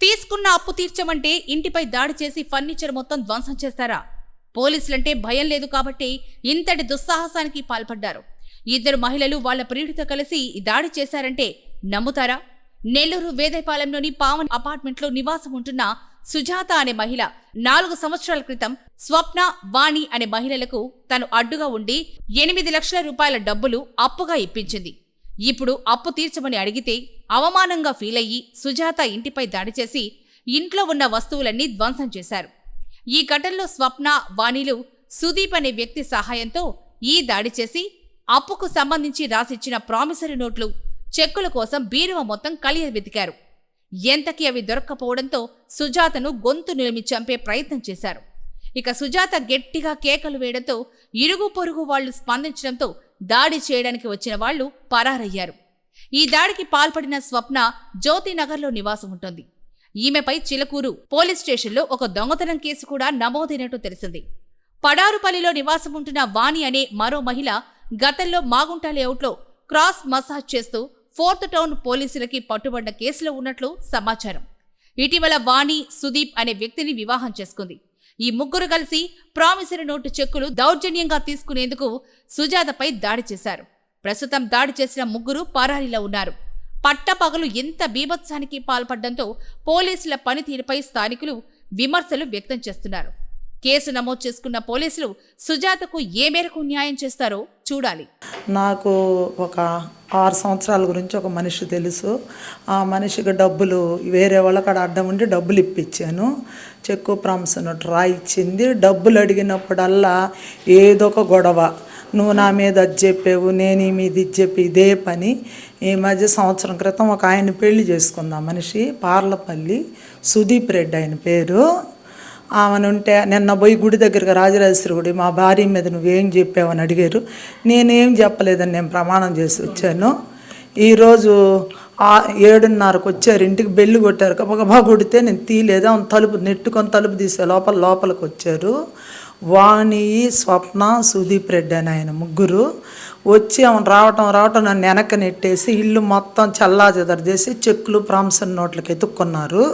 తీసుకున్న అప్పు తీర్చమంటే ఇంటిపై దాడి చేసి ఫర్నిచర్ మొత్తం ధ్వంసం చేస్తారా? పోలీసులంటే భయం లేదు కాబట్టి ఇంతటి దుస్సాహసానికి పాల్పడ్డారు. ఇద్దరు మహిళలు వాళ్ళ ప్రియుడితో కలిసి ఈ దాడి చేశారంటే నమ్ముతారా? నెల్లూరు వేదేపాలెంలోని పావన్ అపార్ట్మెంట్లో నివాసం ఉంటున్న సుజాత అనే మహిళ నాలుగు సంవత్సరాల క్రితం స్వప్న వాణి అనే మహిళలకు తను అడ్డుగా ఉండి ఎనిమిది లక్షల రూపాయల డబ్బులు అప్పుగా ఇప్పించింది. ఇప్పుడు అప్పు తీర్చమని అడిగితే అవమానంగా ఫీల్ అయ్యి సుజాత ఇంటిపై దాడి చేసి ఇంట్లో ఉన్న వస్తువులన్నీ ధ్వంసం చేశారు. ఈ ఘటనలో స్వప్న వాణిలు సుదీప్ అనే వ్యక్తి సహాయంతో ఈ దాడి చేసి అప్పుకు సంబంధించి రాసిచ్చిన ప్రామిసరీ నోట్లు చెక్కుల కోసం బీరువ మొత్తం కలియ వెతికారు. ఎంతకీ అవి దొరక్కపోవడంతో సుజాతను గొంతు నిలిమి చంపే ప్రయత్నం చేశారు. ఇక సుజాత గట్టిగా కేకలు వేయడంతో ఇరుగు పొరుగు వాళ్ళు స్పందించడంతో దాడి చేయడానికి వచ్చిన వాళ్ళు పరారయ్యారు. ఈ దాడికి పాల్పడిన స్వప్న జ్యోతినగర్లో నివాసం ఉంటుంది. ఈమెపై చిలకూరు పోలీస్ స్టేషన్లో ఒక దొంగతనం కేసు కూడా నమోదైనట్టు తెలిసింది. పడారుపల్లిలో నివాసం ఉంటున్న వాణి అనే మరో మహిళ గతంలో మాగుంట లేఅవుట్లో క్రాస్ మసాజ్ చేస్తూ ఫోర్త్ టౌన్ పోలీసులకి పట్టుబడ్డ కేసులో ఉన్నట్లు సమాచారం. ఇటీవల వాణి సుదీప్ అనే వ్యక్తిని వివాహం చేసుకుంది. ఈ ముగ్గురు కలిసి ప్రామిసరీ నోటు చెక్కులు దౌర్జన్యంగా తీసుకునేందుకు సుజాతపై దాడి చేశారు. ప్రస్తుతం దాడి చేసిన ముగ్గురు పరారీలో ఉన్నారు. పట్టపగలు ఎంత బీభత్సానికి పాల్పడడంతో పోలీసుల పనితీరుపై స్థానికులు విమర్శలు వ్యక్తం చేస్తున్నారు. కేసు నమోదు చేసుకున్న పోలీసులు సుజాతకు ఏ మేరకు న్యాయం చేస్తారో చూడాలి. నాకు ఒక ఆరు సంవత్సరాల గురించి ఒక మనిషి తెలుసు. ఆ మనిషికి డబ్బులు వేరే వాళ్ళకాడ అడ్డం ఉండి డబ్బులు ఇప్పించాను. చెక్కు ప్రామిస్ డ్రా ఇచ్చింది డబ్బులు అడిగినప్పుడల్లా ఏదో ఒక గొడవ. నువ్వు నా మీద అది చెప్పావు నేను ఈ మీద ఇది చెప్పి ఇదే పని. ఈ మధ్య సంవత్సరం క్రితం ఒక ఆయన పెళ్ళి చేసుకుందాం మనిషి పార్లపల్లి సుదీప్ రెడ్డి ఆయన పేరు. ఆమెను ఉంటే నిన్న పోయి గుడి దగ్గరికి రాజరాజేశ్వరి గుడి మా భార్య మీద నువ్వేం చెప్పావని అడిగారు. నేనేం చెప్పలేదని నేను ప్రమాణం చేసి వచ్చాను. ఈరోజు ఆ ఏడున్నరకు వచ్చారు ఇంటికి బెల్లి కొట్టారు. గబగబా కొడితే నేను తీయలేదు ఆమె తలుపు నెట్టుకొని తలుపు తీసే లోపల లోపలికి వచ్చారు. వాణి స్వప్న సుదీప్ రెడ్డి అని ఆయన ముగ్గురు వచ్చి ఆమె రావటం రావటం నన్ను వెనక నెట్టేసి ఇల్లు మొత్తం చల్లా చేసి చెక్కులు ప్రాంసన్ నోట్లకి ఎత్తుక్కున్నారు.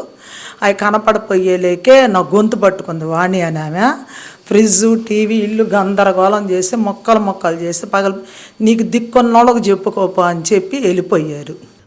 అవి కనపడపోయేలేకే నా గొంతు పట్టుకుంది వాణి అని ఆమె. ఫ్రిడ్జ్ టీవీ ఇల్లు గందరగోళం చేసి మొక్కలు మొక్కలు చేసి పగలు నీకు దిక్కున్న వాళ్ళకి చెప్పుకోపో అని చెప్పి వెళ్ళిపోయారు.